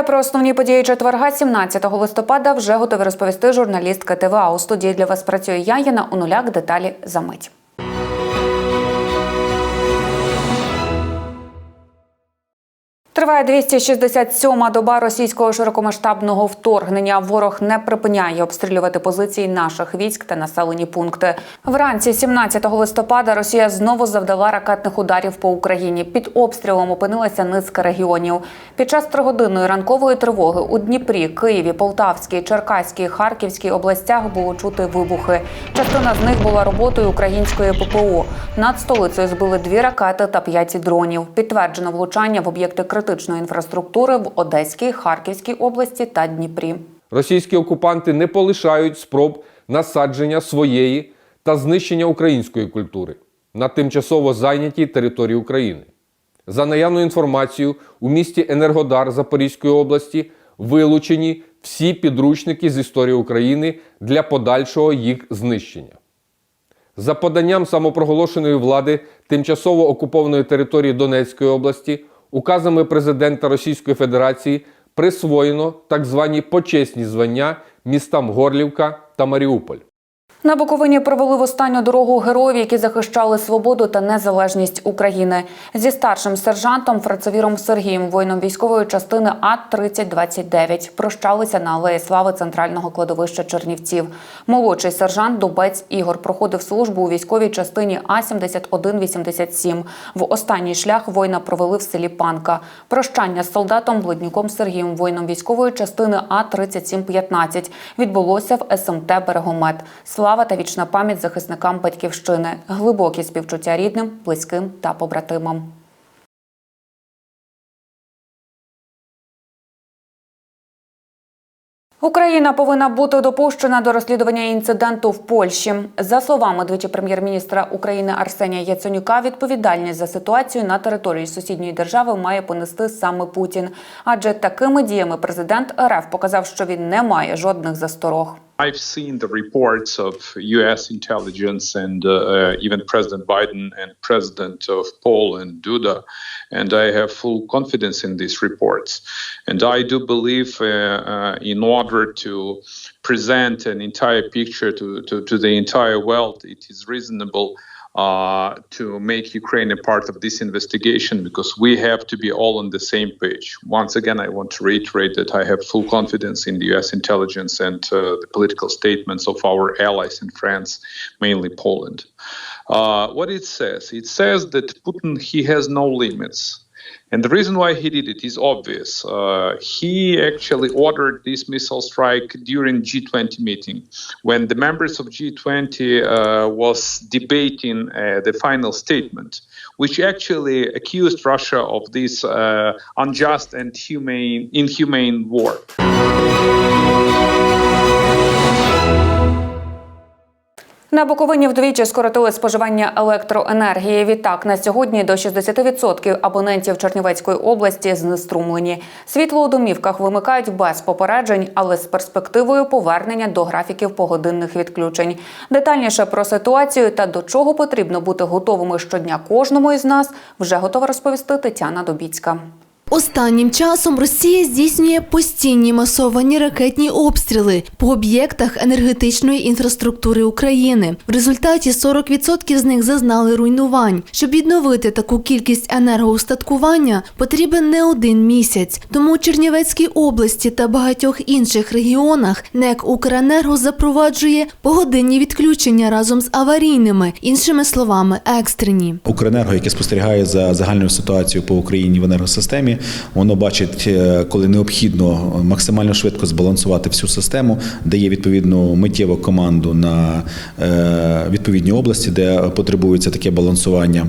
Вітаю про основні події четверга, 17 листопада. Вже готові розповісти журналістка ТВА. У студії для вас працює я, Яна Онуляк. Деталі за мить. Триває 267-ма доба російського широкомасштабного вторгнення. Ворог не припиняє обстрілювати позиції наших військ та населені пункти. Вранці 17 листопада Росія знову завдала ракетних ударів по Україні. Під обстрілом опинилася низка регіонів. Під час тригодинної ранкової тривоги у Дніпрі, Києві, Полтавській, Черкаській, Харківській областях було чути вибухи. Частина з них була роботою української ППО. Над столицею збили дві ракети та п'ять дронів. Підтверджено влучання в об'єкти критичної інфраструктури в Одеській, Харківській області та Дніпрі. Російські окупанти не полишають спроб насадження своєї та знищення української культури на тимчасово зайнятій території України. За наявною інформацією, у місті Енергодар Запорізької області вилучені всі підручники з історії України для подальшого їх знищення. За поданням самопроголошеної влади тимчасово окупованої території Донецької області указами президента Російської Федерації присвоєно так звані почесні звання містам Горлівка та Маріуполь. На Буковині провели в останню дорогу героїв, які захищали свободу та незалежність України. Зі старшим сержантом Фрацевіром Сергієм, воїном військової частини А 3029 прощалися на алеї слави центрального кладовища Чернівців. Молодший сержант Дубець Ігор проходив службу у військовій частині А 7187 В останній шлях воїна провели в селі Панка. Прощання з солдатом Блуднюком Сергієм, воїном військової частини А 3715 відбулося в СМТ Берегомет. Слава та вічна пам'ять захисникам батьківщини, глибокі співчуття рідним, близьким та побратимам. Україна повинна бути допущена до розслідування інциденту в Польщі. За словами двічі прем'єр-міністра України Арсенія Яценюка, відповідальність за ситуацію на території сусідньої держави має понести саме Путін. Адже такими діями президент РФ показав, що він не має жодних засторог. I've seen the reports of U.S. intelligence and uh, uh, even President Biden and President of Poland, and Duda, and I have full confidence in these reports. And I do believe, uh, uh, in order to present an entire picture to, to, to the entire world, it is reasonable uh, to make Ukraine a part of this investigation because we have to be all on the same page. Once again, I want to reiterate that I have full confidence in the US intelligence and uh, the political statements of our allies in France, mainly Poland. Uh, what it says, it says that Putin he has no limits. And the reason why he did it is obvious. Uh, he actually ordered this missile strike during G20 meeting when the members of G20 uh, was debating uh, the final statement, which actually accused Russia of this uh, unjust and humane, inhumane war. На Буковині вдвічі скоротили споживання електроенергії. Відтак на сьогодні до 60% абонентів Чернівецької області знеструмлені. Світло у домівках вимикають без попереджень, але з перспективою повернення до графіків погодинних відключень. Детальніше про ситуацію та до чого потрібно бути готовими щодня кожному із нас вже готова розповісти Тетяна Добіцька. Останнім часом Росія здійснює постійні масовані ракетні обстріли по об'єктах енергетичної інфраструктури України. В результаті 40% з них зазнали руйнувань. Щоб відновити таку кількість енергоустаткування, потрібен не один місяць. Тому у Чернівецькій області та багатьох інших регіонах НЕК «Укренерго» запроваджує погодинні відключення разом з аварійними, іншими словами, екстрені. Укренерго, яке спостерігає за загальною ситуацією по Україні в енергосистемі, воно бачить, е, коли необхідно максимально швидко збалансувати всю систему, дає відповідну миттєву команду на е, відповідні області, де потребується таке балансування,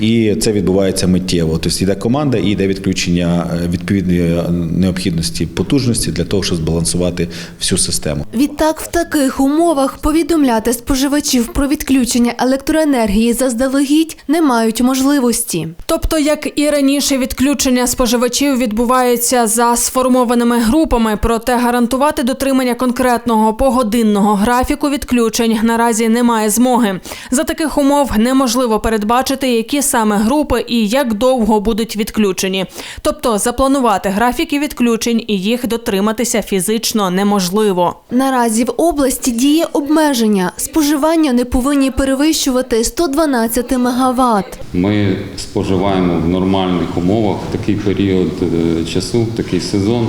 і це відбувається миттєво. Тобто йде команда і йде відключення е, відповідної необхідності потужності для того, щоб збалансувати всю систему. Відтак, в таких умовах повідомляти споживачів про відключення електроенергії заздалегідь не мають можливості. Тобто, як і раніше, відключення споживання споживачів відбувається за сформованими групами, проте гарантувати дотримання конкретного погодинного графіку відключень наразі немає змоги. За таких умов неможливо передбачити, які саме групи і як довго будуть відключені. Тобто запланувати графіки відключень і їх дотриматися фізично неможливо. Наразі в області діє обмеження. Споживання не повинні перевищувати 112 МВт. Ми споживаємо в нормальних умовах такий період е, часу, такий сезон,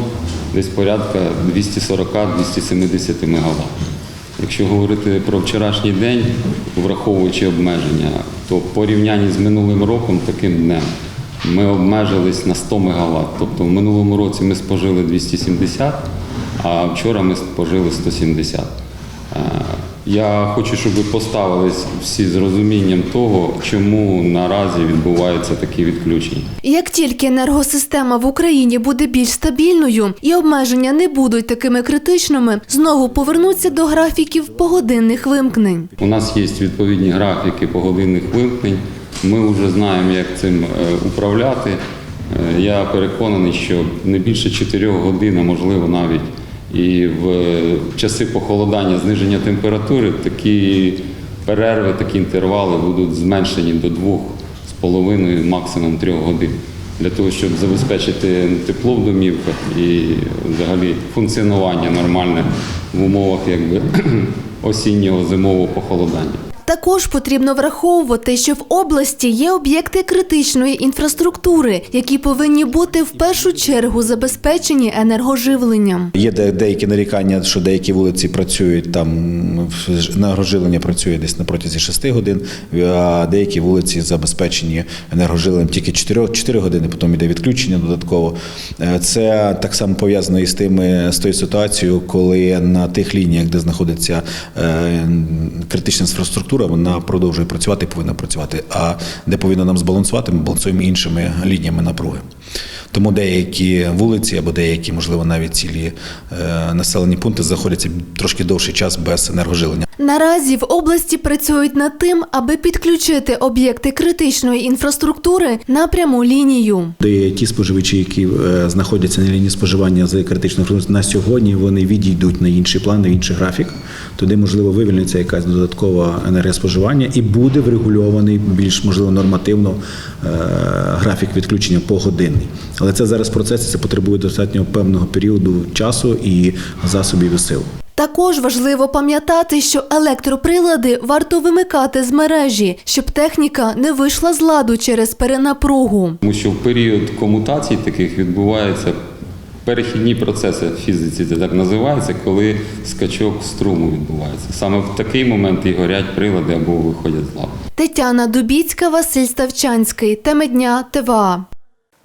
десь порядка 240-270 МВт. Якщо говорити про вчорашній день, враховуючи обмеження, то в порівнянні з минулим роком, таким днем, ми обмежились на 100 МВт. Тобто в минулому році ми спожили 270, а вчора ми спожили 170. Я хочу, щоб ви поставились всі з розумінням того, чому наразі відбуваються такі відключення. Як тільки енергосистема в Україні буде більш стабільною і обмеження не будуть такими критичними, знову повернуться до графіків погодинних вимкнень. У нас є відповідні графіки погодинних вимкнень. Ми вже знаємо, як цим е, управляти. Е, Я переконаний, що не більше 4 годин, а можливо навіть і в часи похолодання, зниження температури, такі перерви, такі інтервали будуть зменшені до 2,5, максимум 3 годин. Для того, щоб забезпечити тепло в домівках і взагалі функціонування нормальне в умовах якби, осіннього зимового похолодання. Також потрібно враховувати, що в області є об'єкти критичної інфраструктури, які повинні бути в першу чергу забезпечені енергоживленням. Є де- деякі нарікання, що деякі вулиці працюють там енергоживлення працює десь на протязі 6 годин, а деякі вулиці забезпечені енергоживленням тільки 4, 4 години, потім йде відключення додатково. Е, Це так само пов'язано із тими з тою ситуацією, коли на тих лініях, де знаходиться е, критична інфраструктура, вона продовжує працювати, повинна працювати. А де повинна нам збалансувати, ми балансуємо іншими лініями напруги. Тому деякі вулиці або деякі, можливо, навіть цілі е, населені пункти знаходяться трошки довший час без енергожилення. Наразі в області працюють над тим, аби підключити об'єкти критичної інфраструктури на пряму лінію. Де ті споживачі, які е, знаходяться на лінії споживання з критичною інфраструктурою на сьогодні, вони відійдуть на інший план, на інший графік. Туди можливо вивільниться якась додаткова енергоспоживання і буде врегульований більш можливо нормативно е, графік відключення погодинний. Але це зараз процес, це потребує достатньо певного періоду часу і засобів і сил. Також важливо пам'ятати, що електроприлади варто вимикати з мережі, щоб техніка не вийшла з ладу через перенапругу. Тому що в період комутацій таких відбуваються перехідні процеси в фізиці, це так називається, коли скачок струму відбувається. Саме в такий момент і горять прилади або виходять з ладу. Тетяна Дубіцька, Василь Ставчанський. Теми дня ТВА.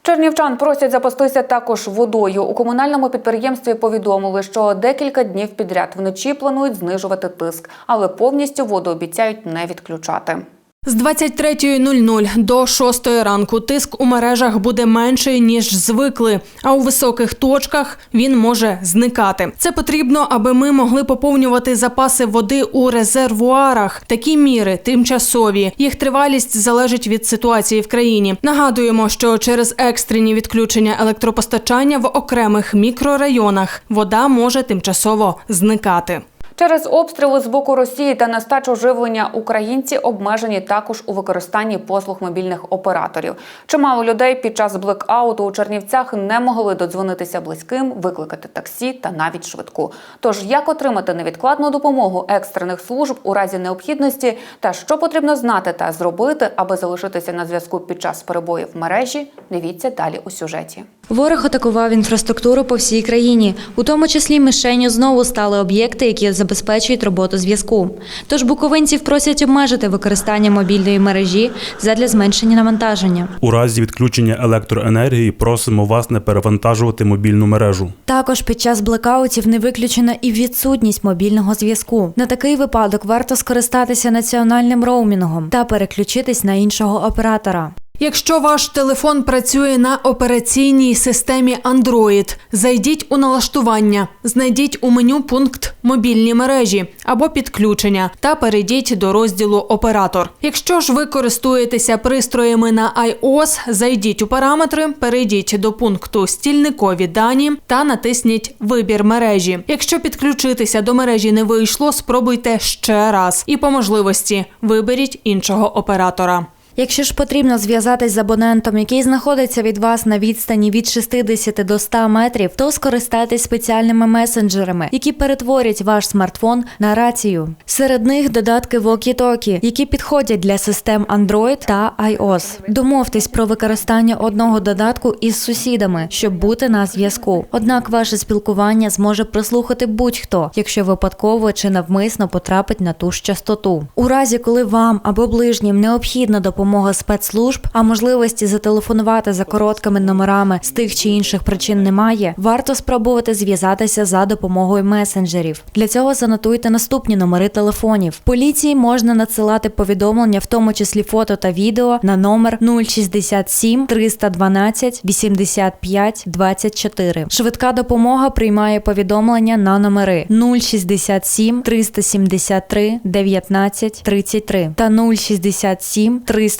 Чернівчан просять запастися також водою. У комунальному підприємстві повідомили, що декілька днів підряд вночі планують знижувати тиск, але повністю воду обіцяють не відключати. З 23.00 до 6 ранку тиск у мережах буде менший ніж звикли, а у високих точках він може зникати. Це потрібно, аби ми могли поповнювати запаси води у резервуарах. Такі міри тимчасові. Їх тривалість залежить від ситуації в країні. Нагадуємо, що через екстрені відключення електропостачання в окремих мікрорайонах вода може тимчасово зникати. Через обстріли з боку Росії та нестачу живлення українці обмежені також у використанні послуг мобільних операторів. Чимало людей під час блекауту у Чернівцях не могли додзвонитися близьким, викликати таксі та навіть швидку. Тож як отримати невідкладну допомогу екстрених служб у разі необхідності, та що потрібно знати та зробити, аби залишитися на зв'язку під час перебоїв мережі, дивіться далі у сюжеті. Ворог атакував інфраструктуру по всій країні, у тому числі мішенню знову стали об'єкти, які забезпечують роботу зв'язку. Тож буковинців просять обмежити використання мобільної мережі задля зменшення навантаження. У разі відключення електроенергії просимо вас не перевантажувати мобільну мережу. Також під час блекаутів не виключена і відсутність мобільного зв'язку. На такий випадок варто скористатися національним роумінгом та переключитись на іншого оператора. Якщо ваш телефон працює на операційній системі Android, зайдіть у налаштування, знайдіть у меню пункт мобільні мережі або підключення та перейдіть до розділу Оператор. Якщо ж ви користуєтеся пристроями на iOS, зайдіть у параметри, перейдіть до пункту Стільникові дані та натисніть Вибір мережі. Якщо підключитися до мережі не вийшло, спробуйте ще раз і по можливості виберіть іншого оператора. Якщо ж потрібно зв'язатись з абонентом, який знаходиться від вас на відстані від 60 до 100 метрів, то скористайтесь спеціальними месенджерами, які перетворять ваш смартфон на рацію. Серед них додатки Walkie-Talkie, які підходять для систем Android та iOS. Домовтесь про використання одного додатку із сусідами, щоб бути на зв'язку. Однак ваше спілкування зможе прослухати будь-хто, якщо випадково чи навмисно потрапить на ту ж частоту. У разі, коли вам або ближнім необхідна допомога спецслужб, а можливості зателефонувати за короткими номерами з тих чи інших причин немає, варто спробувати зв'язатися за допомогою месенджерів. Для цього занотуйте наступні номери телефонів. Поліції можна надсилати повідомлення, в тому числі фото та відео, на номер 067 312 85 24. Швидка допомога приймає повідомлення на номери 067 373 19 33 та 067 373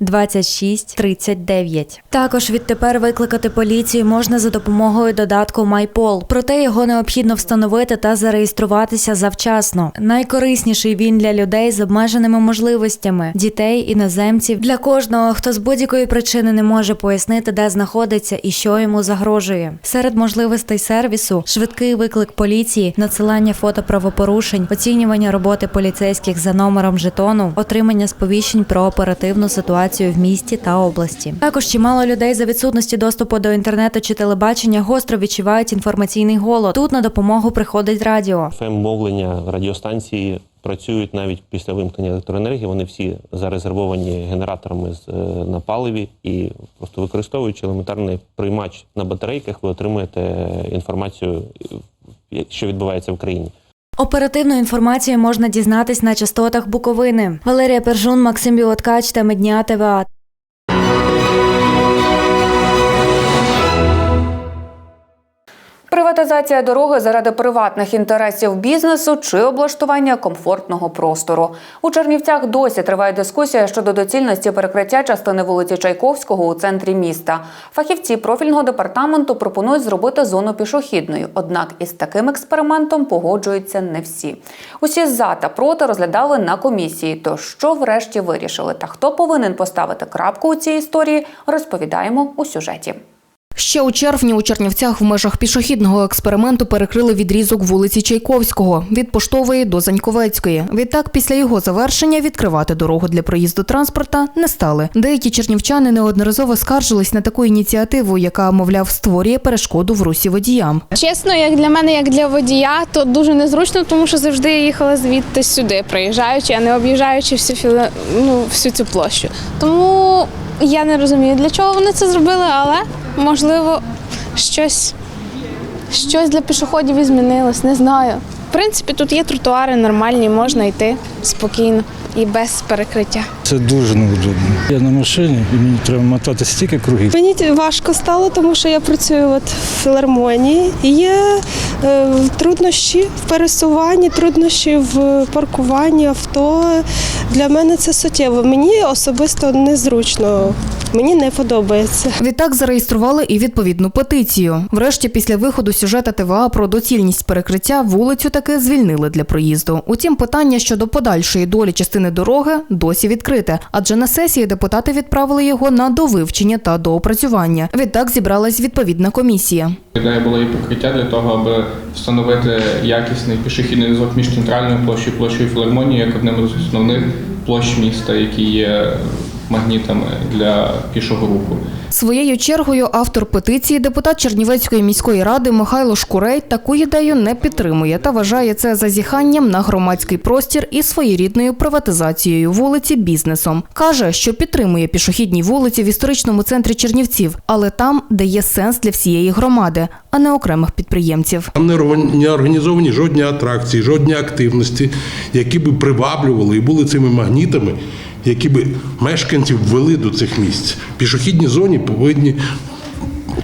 26 39. Також відтепер викликати поліцію можна за допомогою додатку MyPol. Проте його необхідно встановити та зареєструватися завчасно. Найкорисніший він для людей з обмеженими можливостями, дітей, іноземців, для кожного, хто з будь-якої причини не може пояснити, де знаходиться і що йому загрожує. Серед можливостей сервісу швидкий виклик поліції, надсилання фото правопорушень, оцінювання роботи поліцейських за номером жетону, отримання сповіщень про оперативну ситуацію в місті та області. Також чимало людей за відсутності доступу до інтернету чи телебачення гостро відчувають інформаційний голод. Тут на допомогу приходить радіо. ФМ-мовлення радіостанції працюють навіть після вимкнення електроенергії. Вони всі зарезервовані генераторами з, е, на паливі і просто використовуючи елементарний приймач на батарейках, ви отримуєте інформацію, е, що відбувається в країні. Оперативну інформацію можна дізнатись на частотах Буковини. Валерія Пержун, Максим Біоткач та Медня ТВА. Приватизація дороги заради приватних інтересів бізнесу чи облаштування комфортного простору. У Чернівцях досі триває дискусія щодо доцільності перекриття частини вулиці Чайковського у центрі міста. Фахівці профільного департаменту пропонують зробити зону пішохідною. Однак із таким експериментом погоджуються не всі. Усі за та проти розглядали на комісії. То що врешті вирішили та хто повинен поставити крапку у цій історії, розповідаємо у сюжеті. Ще у червні у Чернівцях в межах пішохідного експерименту перекрили відрізок вулиці Чайковського від Поштової до Заньковецької. Відтак, після його завершення відкривати дорогу для проїзду транспорта не стали. Деякі чернівчани неодноразово скаржились на таку ініціативу, яка, мовляв, створює перешкоду в русі водіям. Чесно, як для мене, як для водія, то дуже незручно, тому що завжди я їхала звідти сюди, проїжджаючи, а не об'їжджаючи всю філе- ну, всю цю площу. Тому я не розумію, для чого вони це зробили, але можливо щось, щось для пішоходів і змінилось, не знаю. В принципі, тут є тротуари нормальні, можна йти спокійно і без перекриття. Це дуже неудобно. Я на машині і мені треба мотати стільки кругів. Мені важко стало, тому що я працюю от в філармонії. І є е, труднощі в пересуванні, труднощі в паркуванні авто. Для мене це суттєво. Мені особисто незручно. Мені не подобається. Відтак зареєстрували і відповідну петицію. Врешті, після виходу сюжета ТВА про доцільність перекриття вулицю таки звільнили для проїзду. Утім, питання щодо подальшої долі частини дороги досі відкрите, адже на сесії депутати відправили його на довивчення та доопрацювання. Відтак зібралась відповідна комісія. Ідея була і покриття для того, аби встановити якісний пішохідний зв'язок між центральною площею і площею філармонії як одним з основних площ міста, які є магнітами для пішого руху. Своєю чергою автор петиції, депутат Чернівецької міської ради Михайло Шкурей, таку ідею не підтримує та вважає це зазіханням на громадський простір і своєрідною приватизацією вулиці бізнесом. Каже, що підтримує пішохідні вулиці в історичному центрі Чернівців, але там, де є сенс для всієї громади, а не окремих підприємців. Там не орган- організовані жодні атракції, жодні активності, які би приваблювали і були цими магнітами які би мешканців ввели до цих місць. Пішохідні зоні повинні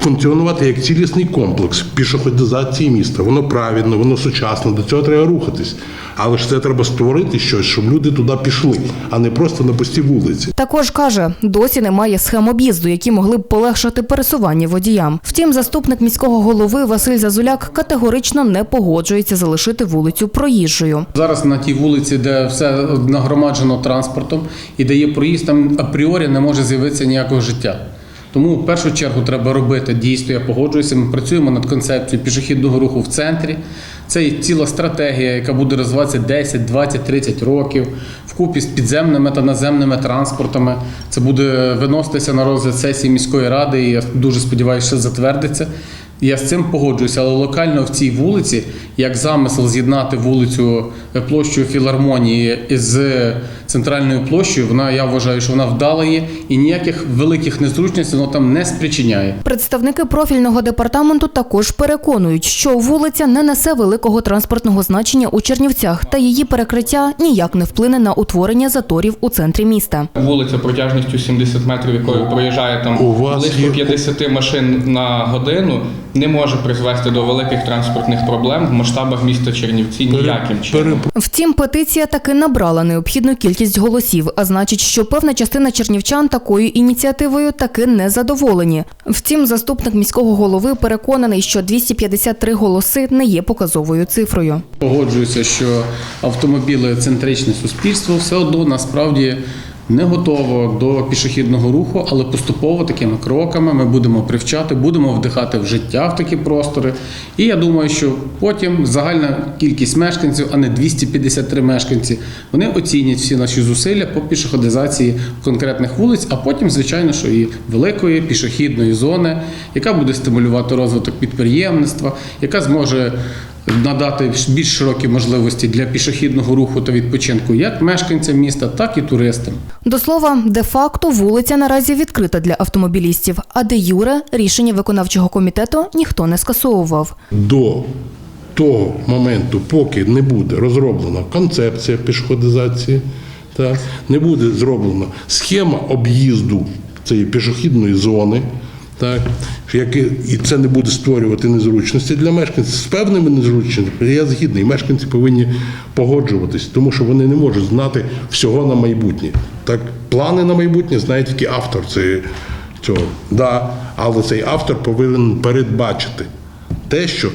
функціонувати як цілісний комплекс пішоходизації міста. Воно правильно, воно сучасне, до цього треба рухатись. Але ж це треба створити щось, щоб люди туди пішли, а не просто на пусті вулиці. Також каже, досі немає схем об'їзду, які могли б полегшити пересування водіям. Втім, заступник міського голови Василь Зазуляк категорично не погоджується залишити вулицю проїжджою. Зараз на тій вулиці, де все нагромаджено транспортом і де є проїзд, там апріорі не може з'явитися ніякого життя. Тому в першу чергу треба робити дійсно, я погоджуюся. Ми працюємо над концепцією пішохідного руху в центрі. Це є ціла стратегія, яка буде розвиватися 10, 20, 30 років вкупі з підземними та наземними транспортами. Це буде виноситися на розгляд сесії міської ради, і я дуже сподіваюся, що затвердиться. Я з цим погоджуюся, але локально в цій вулиці, як замисел з'єднати вулицю е, площею філармонії з центральною площею, вона я вважаю, що вона вдала є і ніяких великих незручностей воно там не спричиняє. Представники профільного департаменту також переконують, що вулиця не несе великого транспортного значення у Чернівцях, та її перекриття ніяк не вплине на утворення заторів у центрі міста. Вулиця протяжністю 70 метрів, якою проїжджає там У вас близько є- 50 машин на годину, не може призвести до великих транспортних проблем в масштабах міста Чернівці ніяким чином. Втім, петиція таки набрала необхідну кількість голосів, а значить, що певна частина чернівчан такою ініціативою таки не задоволені. Втім, заступник міського голови переконаний, що 253 голоси не є показовою цифрою. Погоджуюся, що автомобілецентричне суспільство все одно насправді не готово до пішохідного руху, але поступово такими кроками ми будемо привчати, будемо вдихати в життя в такі простори. І я думаю, що потім загальна кількість мешканців, а не 253 мешканці, вони оцінять всі наші зусилля по пішоходизації конкретних вулиць, а потім, звичайно, що і великої пішохідної зони, яка буде стимулювати розвиток підприємництва, яка зможе надати більш широкі можливості для пішохідного руху та відпочинку як мешканцям міста, так і туристам. До слова, де-факто вулиця наразі відкрита для автомобілістів, а де юре рішення виконавчого комітету ніхто не скасовував. До того моменту, поки не буде розроблена концепція пішоходизації, так, не буде зроблена схема об'їзду цієї пішохідної зони. Так, яке, і це не буде створювати незручності для мешканців з певними незручностями. Я згідний, мешканці повинні погоджуватись, тому що вони не можуть знати всього на майбутнє. Так, плани на майбутнє знає тільки автор цього. Да, але цей автор повинен передбачити те, що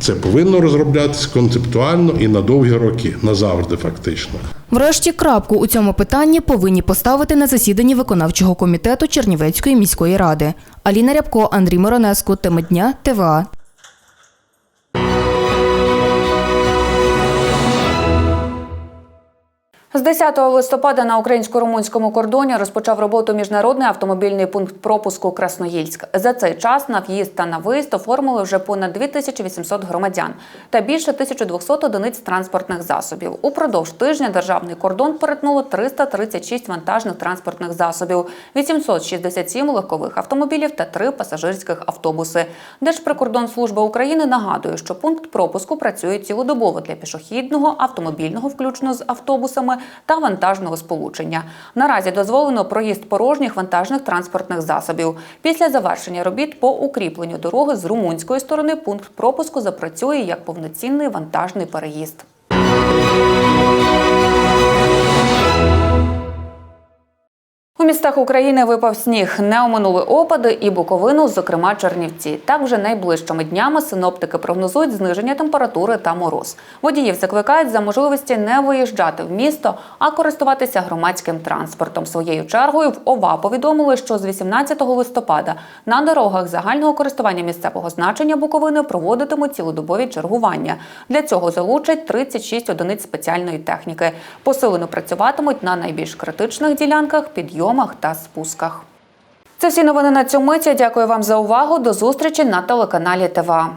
це повинно розроблятися концептуально і на довгі роки, назавжди фактично. Врешті крапку у цьому питанні повинні поставити на засіданні виконавчого комітету Чернівецької міської ради. Аліна Рябко, Андрій Миронеску, теми дня ТВА. З 10 листопада на українсько-румунському кордоні розпочав роботу міжнародний автомобільний пункт пропуску Красноїльськ. За цей час на в'їзд та на виїзд оформили вже понад 2800 громадян та більше 1200 одиниць транспортних засобів. Упродовж тижня державний кордон перетнуло 336 вантажних транспортних засобів, 867 легкових автомобілів та 3 пасажирських автобуси. Держприкордонслужба України нагадує, що пункт пропуску працює цілодобово для пішохідного, автомобільного, включно з автобусами та вантажного сполучення. Наразі дозволено проїзд порожніх вантажних транспортних засобів. Після завершення робіт по укріпленню дороги з румунської сторони пункт пропуску запрацює як повноцінний вантажний переїзд. У містах України випав сніг. Не оминули опади і Буковину, зокрема Чернівці. Так вже найближчими днями синоптики прогнозують зниження температури та мороз. Водіїв закликають за можливості не виїжджати в місто, а користуватися громадським транспортом. Своєю чергою в ОВА повідомили, що з 18 листопада на дорогах загального користування місцевого значення Буковини проводитимуть цілодобові чергування. Для цього залучать 36 одиниць спеціальної техніки. Посилено працюватимуть на найбільш критичних ділянках, підйомах та спусках. Це всі новини на цьому миті. Дякую вам за увагу. До зустрічі на телеканалі ТВА.